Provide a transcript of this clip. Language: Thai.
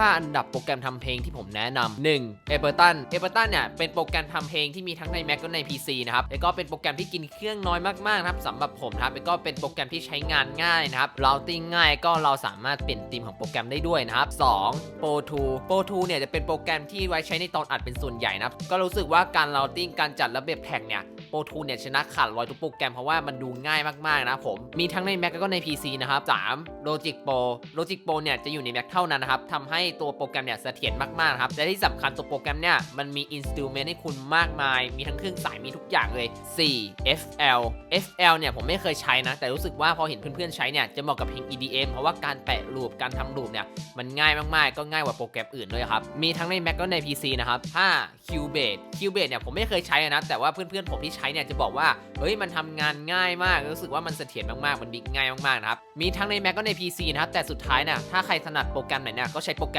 5 อันดับโปรแกรมทำเพลงที่ผมแนะนำ1 Ableton Ableton เนี่ยเป็นโปรแกรมทำเพลงที่มีทั้งใน Mac และใน PC นะครับแล้วก็เป็นโปรแกรมที่กินเครื่องน้อยมากๆนะครับสำหรับผมนะครับแล้วก็เป็นโปรแกรมที่ใช้งานง่ายนะครับ routing ง่ายก็เราสามารถเปลี่ยนธีมของโปรแกรมได้ด้วยนะครับ 2 Pro Tool Pro Tool เนี่ยจะเป็นโปรแกรมที่ไว้ใช้ในตอนอัดเป็นส่วนใหญ่นะครับก็รู้สึกว่าการ routing การจัดระเบียบแท็กเนี่ย โปรทูเนี่ยชนะขาดลอยทุกโปรแกรมเพราะว่ามันดูง่ายมากๆนะผม มีทั้งใน Mac แล้วก็ใน PC นะครับ3 Logic Pro Logic Pro เนี่ยจะอยู่ใน Mac เท่านั้นนะครับทำให้ตัวโปรแกรมเนี่ยเสถียรมากๆนะครับและที่สำคัญตัวโปรแกรมเนี่ยมันมี instrument ให้คุณมากมาย มีทั้งเครื่องสายมีทุกอย่างเลย 4 FL FL เนี่ยผมไม่เคยใช้นะ แต่รู้สึกว่าพอเห็นเพื่อนๆใช้เนี่ยจะเหมาะกับเพลง EDM เพราะว่าการแปะรูปการทำรูปเนี่ยมันง่ายมากๆ ก็ง่ายกว่าโปรแกรมอื่นด้วยครับ มีทั้งใน Mac ก็ใน PC นะครับ5 Cubase Cubase เนี่ยผมไม่เคยใช้นะ แต่ว่าเพื่อนๆผมที่ใช้เนี่ยจะบอกว่าเฮ้ยมันทำงานง่ายมากรู้สึกว่ามันเสถียรมากๆมันบิ๊กง่ายมากๆนะครับมีทั้งใน Mac ก็ใน PC นะครับแต่สุดท้ายนะ่ะถ้าใครถนัดโปรแกรมไหนเนี่ยก็ใช้โปรแกรม